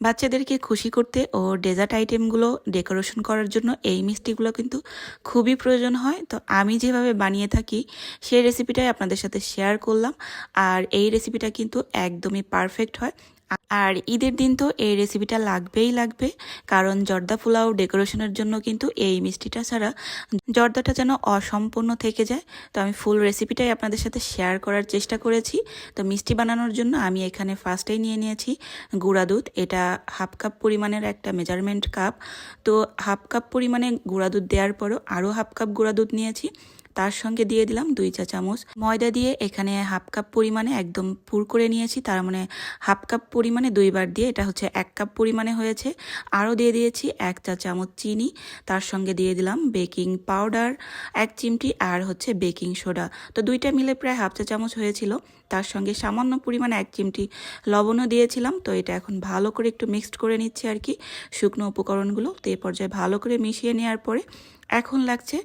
বাচ্চাদেরকে খুশি করতে ও ডেজার্ট আইটেমগুলো ডেকোরেশন করার জন্য এই মিষ্টিগুলো কিন্তু খুবই প্রয়োজন হয়। তো আমি যেভাবে বানিয়ে থাকি, সেই রেসিপিটাই আপনাদের সাথে শেয়ার করলাম। আর এই রেসিপিটা কিন্তু একদমই পারফেক্ট হয়। আর ঈদের দিন তো এই রেসিপিটা লাগবেই লাগবে, কারণ জর্দা পোলাও ডেকোরেশনের জন্য কিন্তু এই মিষ্টিটা ছাড়া জর্দাটা যেন অসম্পূর্ণ থেকে যায়। তো আমি ফুল রেসিপিটাই আপনাদের সাথে শেয়ার করার চেষ্টা করেছি। তো মিষ্টি বানানোর জন্য আমি এখানে ফার্স্টেই নিয়ে নিয়েছি গুঁড়া দুধ। এটা হাফ কাপ পরিমাণের একটা মেজারমেন্ট কাপ তো হাফ কাপ পরিমাণে গুঁড়া দুধ দেওয়ার পরও আরও হাফ কাপ গুঁড়া দুধ নিয়েছি। তার সঙ্গে দিয়ে দিলাম দুই চা চামচ ময়দা দিয়ে এখানে হাফ কাপ পরিমাণে একদম পুর করে নিয়েছি। তার মানে হাফ কাপ পরিমাণে দুইবার দিয়ে এটা হচ্ছে এক কাপ পরিমাণে হয়েছে। আরও দিয়ে দিয়েছি এক চা চামচ চিনি। তার সঙ্গে দিয়ে দিলাম বেকিং পাউডার, এক চিমটি আর হচ্ছে বেকিং সোডা। তো দুইটা মিলে প্রায় হাফ চা চামচ হয়েছিল। তার সঙ্গে সামান্য পরিমাণে এক চিমটি লবণও দিয়েছিলাম। তো এটা এখন ভালো করে একটু মিক্সড করে নিচ্ছি আর কি। শুকনো উপকরণগুলো তো এই পর্যায়ে ভালো করে মিশিয়ে নেওয়ার পরে এখন লাগছে।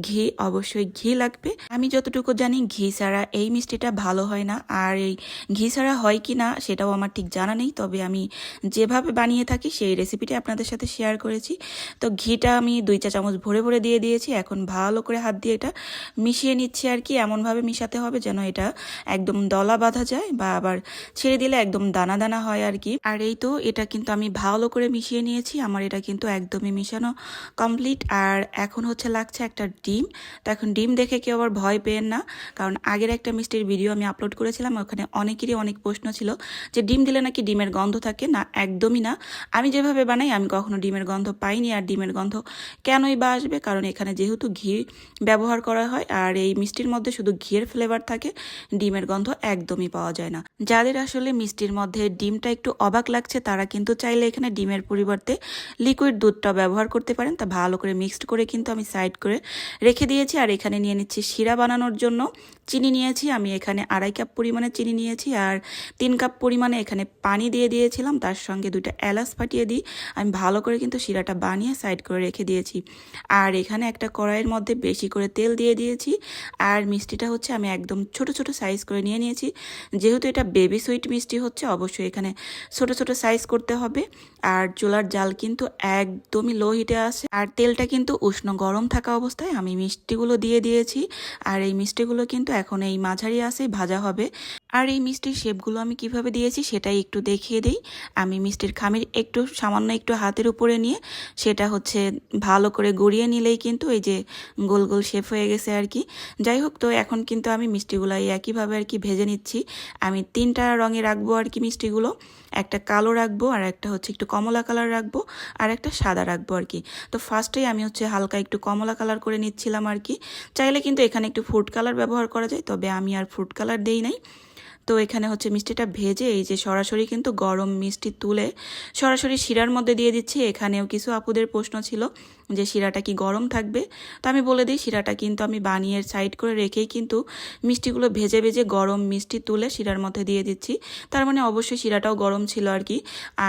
ঘি, অবশ্যই ঘি লাগবে। আমি যতটুকু জানি, ঘি ছাড়া এই মিষ্টিটা ভালো হয় না। আর এই ঘি ছাড়া হয় কি না, সেটাও আমার ঠিক জানা নেই। তবে আমি যেভাবে বানিয়ে থাকি, সেই রেসিপিটা আপনাদের সাথে শেয়ার করেছি। তো ঘিটা আমি দুই চা চামচ ভরে ভরে দিয়ে দিয়েছি। এখন ভালো করে হাত দিয়ে এটা মিশিয়ে নিচ্ছি আর কি। এমনভাবে মিশাতে হবে যেন এটা একদম দলা বাঁধা যায় বা আবার ছেড়ে দিলে একদম দানা দানা হয় আর কি। আর এই তো, এটা কিন্তু আমি ভালো করে মিশিয়ে নিয়েছি। আমার এটা কিন্তু একদমই মিশানো কমপ্লিট আর এখন হচ্ছে লাগছে একটা ডিম। তো এখন ডিম দেখে কেউ আবার ভয় পেয়েন না। কারণ আগের একটা মিষ্টির ভিডিও আমি আপলোড করেছিলাম, ওখানে অনেকেরই অনেক প্রশ্ন ছিল যে ডিম দিলে নাকি ডিমের গন্ধ থাকে? না, একদমই না। আমি যেভাবে বানাই, আমি কখনো ডিমের গন্ধ পাইনি আর ডিমের গন্ধ কেনই বা আসবে? কারণ এখানে যেহেতু ঘি ব্যবহার করা হয় আর এই মিষ্টির মধ্যে শুধু ঘিয়ের ফ্লেভার থাকে, ডিমের গন্ধ একদমই পাওয়া যায় না। যাদের আসলে মিষ্টির মধ্যে ডিমটা একটু অবাক লাগছে, তারা কিন্তু চাইলে এখানে ডিমের পরিবর্তে লিকুইড দুধটা ব্যবহার করতে পারেন। তা ভালো করে মিক্সড করে কিন্তু আমি সাইড করে রেখে দিয়েছি। আর এখানে নিয়ে নিচ্ছি শিরা বানানোর জন্য চিনি নিয়েছি। আমি এখানে আড়াই কাপ পরিমাণে চিনি নিয়েছি। আর তিন কাপ পরিমাণে এখানে পানি দিয়ে দিয়েছিলাম। তার সঙ্গে দুটো এলাচ ফাটিয়ে দিই। আমি ভালো করে কিন্তু শিরাটা বানিয়ে সাইড করে রেখে দিয়েছি। আর এখানে একটা কড়াইয়ের মধ্যে বেশি করে তেল দিয়ে দিয়েছি। আর মিষ্টিটা হচ্ছে আমি একদম ছোট ছোট সাইজ করে নিয়ে নিয়েছি। যেহেতু এটা বেবি সুইট মিষ্টি হচ্ছে, অবশ্যই এখানে ছোট ছোট সাইজ করতে হবে। আর চুলার জাল কিন্তু একদমই লো হিটে আসে। আর তেলটা কিন্তু উষ্ণ গরম থাকা অবস্থায় আমি মিষ্টিগুলো দিয়ে দিয়েছি। আর এই মিষ্টিগুলো কিন্তু এখন এই মাঝারি আছে ভাজা হবে। আর এই মিষ্টির শেপগুলো আমি কীভাবে দিয়েছি সেটাই একটু দেখিয়ে দিই। আমি মিষ্টির খামির একটু সামান্য একটু হাতের উপরে নিয়ে সেটা হচ্ছে ভালো করে গড়িয়ে নিলেই কিন্তু এই যে গোল গোল শেপ হয়ে গেছে আর কি। যাই হোক, তো এখন কিন্তু আমি মিষ্টিগুলো একইভাবে আর কি ভেজে নিচ্ছি। আমি তিনটা রঙে রাখব আর কি মিষ্টিগুলো। একটা কালো রাখব আর একটা হচ্ছে একটু কমলা কালার রাখব আর একটা সাদা রাখব আর কি। তো ফার্স্টেই আমি হচ্ছে হালকা একটু কমলা কালার করে নিচ্ছিলাম আর কি। চাইলে কিন্তু এখানে একটু ফুড কালার ব্যবহার করা যায়, তবে আমি আর ফুড কালার দেই নাই। তো এখানে হচ্ছে মিষ্টিটা ভেজে এই যে সরাসরি কিন্তু গরম মিষ্টি তুলে সরাসরি শিরার মধ্যে দিয়ে দিচ্ছি। এখানেও কিছু আপুদের প্রশ্ন ছিল যে শিরাটা কি গরম থাকবে? তো আমি বলে দিই, শিরাটা কিন্তু আমি বানিয়ে সাইড করে রেখেই কিন্তু মিষ্টিগুলো ভেজে ভেজে গরম মিষ্টি তুলে শিরার মধ্যে দিয়ে দিচ্ছি। তার মানে অবশ্যই শিরাটাও গরম ছিল আর কি।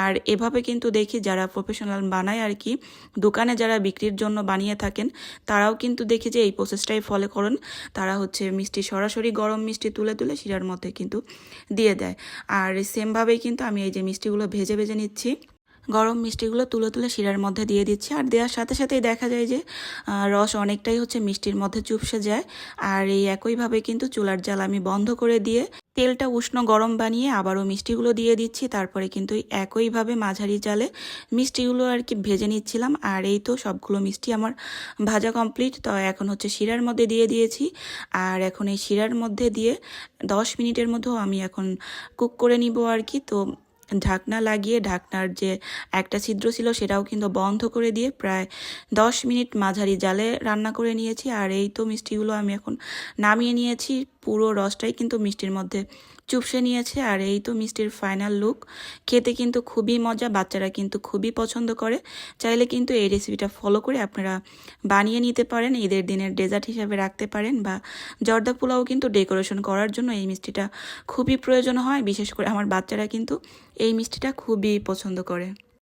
আর এভাবে কিন্তু দেখি যারা প্রফেশনাল বানায় আর কি, দোকানে যারা বিক্রির জন্য বানিয়ে থাকেন, তারাও কিন্তু দেখি যে এই প্রসেসটাই ফলো করেন। তারা হচ্ছে মিষ্টি সরাসরি গরম মিষ্টি তুলে তুলে শিরার মধ্যে কিন্তু দিয়ে দেয়। আর সেমভাবেই কিন্তু আমি এই যে মিষ্টিগুলো ভেজে ভেজে নিচ্ছি। গরম মিষ্টিগুলো তুলে তুলে শিরার মধ্যে দিয়ে দিচ্ছি। আর দেওয়ার সাথে সাথেই দেখা যায় যে রস অনেকটাই হচ্ছে মিষ্টির মধ্যে চুপসে যায়। আর এই একইভাবে কিন্তু চুলার জাল আমি বন্ধ করে দিয়ে তেলটা উষ্ণ গরম বানিয়ে আবারও মিষ্টিগুলো দিয়ে দিচ্ছি। তারপরে কিন্তু একইভাবে মাঝারি জালে মিষ্টিগুলো আর কি ভেজে নিচ্ছিলাম। আর এই তো সবগুলো মিষ্টি আমার ভাজা কমপ্লিট। তো এখন হচ্ছে শিরার মধ্যে দিয়ে দিয়েছি। আর এখন এই শিরার মধ্যে দিয়ে দশ মিনিটের মধ্যেও আমি এখন কুক করে নিব আর কি। তো ঢাকনা লাগিয়ে ঢাকনার যে একটা ছিদ্র ছিল সেটাও কিন্তু বন্ধ করে দিয়ে প্রায় দশ মিনিট মাঝারি জালে রান্না করে নিয়েছি। আর এই তো মিষ্টিগুলো আমি এখন নামিয়ে নিয়েছি। পুরো রসটাই কিন্তু মিষ্টির মধ্যে চুপসে নিয়েছে, আর এই তো মিষ্টির ফাইনাল লুক খেতে কিন্তু খুবই মজা, বাচ্চারা কিন্তু খুবই পছন্দ করে। চাইলে কিন্তু এই রেসিপিটা ফলো করে আপনারা বানিয়ে নিতে পারেন, ঈদের দিনের ডেজার্ট হিসাবে রাখতে পারেন, বা জর্দা পোলাও কিন্তু ডেকোরেশন করার জন্য এই মিষ্টিটা খুবই প্রয়োজন হয়। বিশেষ করে আমার বাচ্চারা কিন্তু এই মিষ্টিটা খুবই পছন্দ করে।